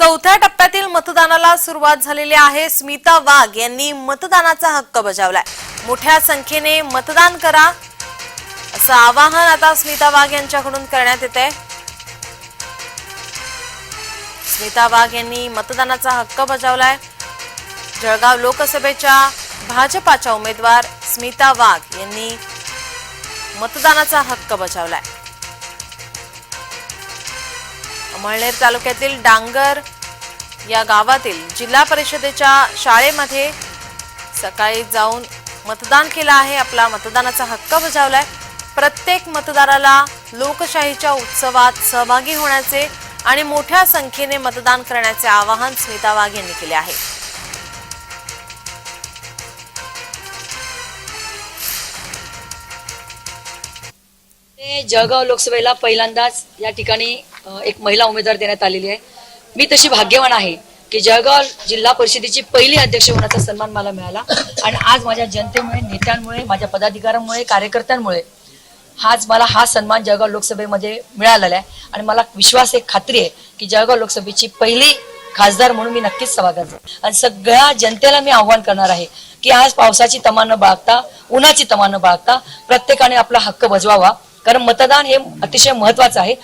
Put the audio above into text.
चौथ्या टप्प्यातील मतदानाला सुरुवात झालेली आहे. स्मिता वाघ यांनी मतदानाचा हक्क बजावलाय. मोठ्या संख्येने मतदान करा असं आवाहन आता स्मिता वाघ यांच्याकडून करण्यात येत आहे स्मिता वाघ यांनी मतदानाचा हक्क बजावलाय. जळगाव लोकसभेच्या भाजपाच्या उमेदवार स्मिता वाघ यांनी मतदानाचा हक्क बजावलाय. अमळनेर तालुक्यातील डांगर या गावातील जिल्हा परिषदेच्या शाळेमध्ये सकाळी जाऊन मतदान केलं आहे. आपला मतदानाचा हक्क बजावलाय. प्रत्येक मतदाराला लोकशाहीच्या उत्सवात सहभागी होण्याचे आणि मोठ्या संख्येने मतदान करण्याचे आवाहन स्मिता वाघ यांनी केले आहे. ते जळगाव लोकसभेला पहिल्यांदाच या ठिकाणी एक महिला उमेदवार देण्यात आलेली आहे. मी तशी भाग्यवान आहे की जळगाव जिल्हा परिषदेची पहिली अध्यक्ष होण्याचा सन्मान मला मिळाला. आणि आज माझ्या जनतेमुळे नेत्यांमुळे माझ्या पदाधिकाऱ्यांमुळे कार्यकर्त्यांमुळे हाच मला हा सन्मान जळगाव लोकसभेमध्ये मिळालेला आहे. आणि मला विश्वास एक खात्री आहे की जळगाव लोकसभेची पहिली खासदार म्हणून मी नक्कीच सभागत आणि सगळ्या जनतेला मी आव्हान करणार आहे की आज पावसाची तमा न बाळगता उन्हाची तमा न बाळगता प्रत्येकाने आपला हक्क बजवावा. कारण मतदान हे अतिशय महत्वाचं आहे.